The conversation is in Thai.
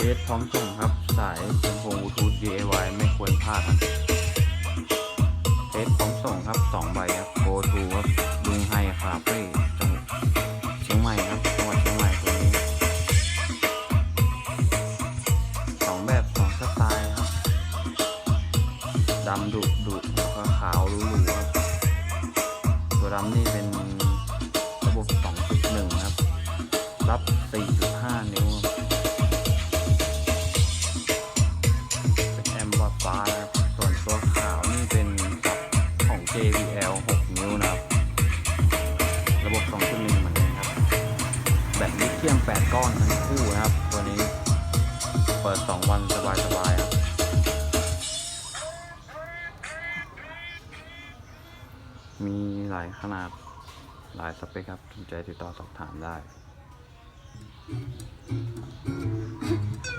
เทสพร้อมส่งครับ สายลำโพงบลูทูธ DIY ไม่ควรพลาดครับเทสพร้อมส่งครับสองใบครับ Go to ครับดุงไฮคาเฟ่จังหวัดเชียงใหม่ครับจังหวัดเชียงใหม่ตัวนี้สองแบบสองสไตล์ครับดำดุดุแล้วก็ขาวหรูๆครับตัวดำนี่เป็นระบบ 2.1 ครับ รับ 4.5 นิ้วครับ JBL 6 นิ้วนะครับ ระบบ 2.1 เหมือนกันครับ แบตลิเธียม 8 ก้อนทั้งคู่นะครับ ตัวนี้เปิด 2 วันสบายๆครับมีหลายขนาดหลายสเปคครับสนใจติดต่อสอบถามได้